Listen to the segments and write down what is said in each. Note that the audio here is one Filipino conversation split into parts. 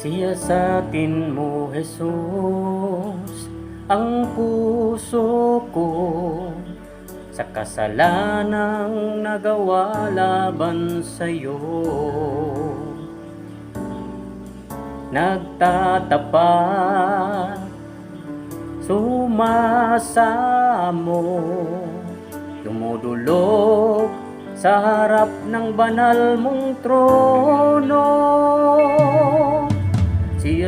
Siya sa atin mo, Jesus, ang puso ko sa kasalanang nagawa laban sa'yo. Nagtatapat, sumasamo, dumudulog sa harap ng banal mong trono.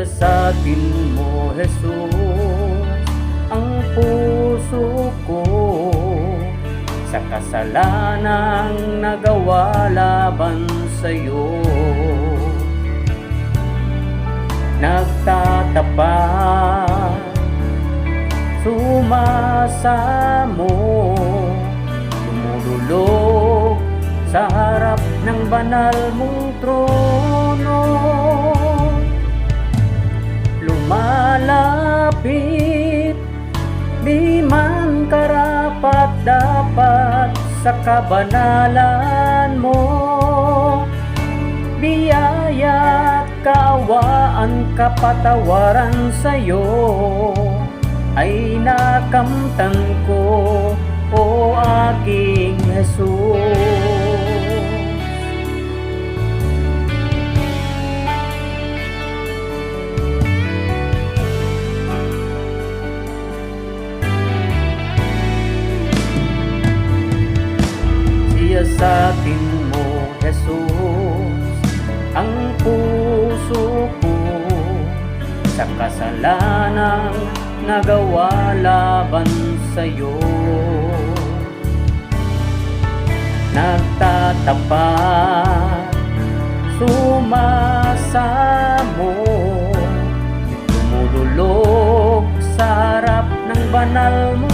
Sa atin mo, Jesus, ang puso ko. Sa kasalanang nagawa laban sa'yo. Nagtatapat, sumasamo, dumudulog sa harap ng banal mong trono dapat sa kabanalan mo. Biyaya at kaawaan kapatawaran sa'yo Ay nakamtan ko, o aking Jesus sa atin mo, Jesus, ang puso ko sa kasalanang nagawa laban sa'yo. Nagtatapat, sumasamo, dumudulog sa harap ng banal mong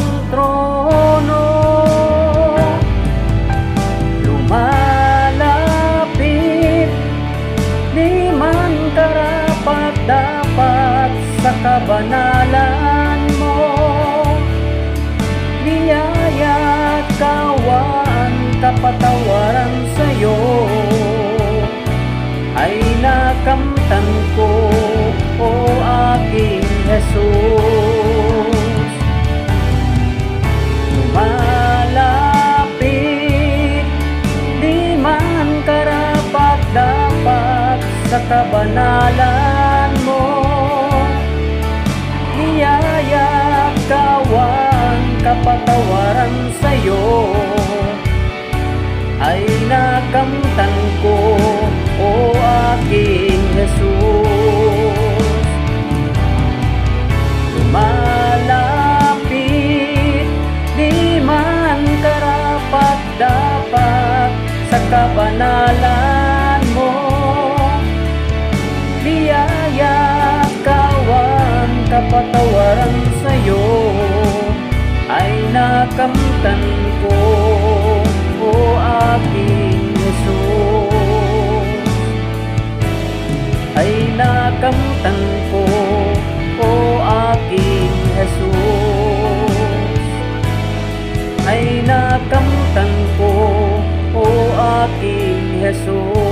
kabanalan mo. Biyaya at kawan kapatawaran sa'yo. Ay nakamtan ko, o aking Jesus. Lumalapit Di man karapat dapat sa kabanalan Jesus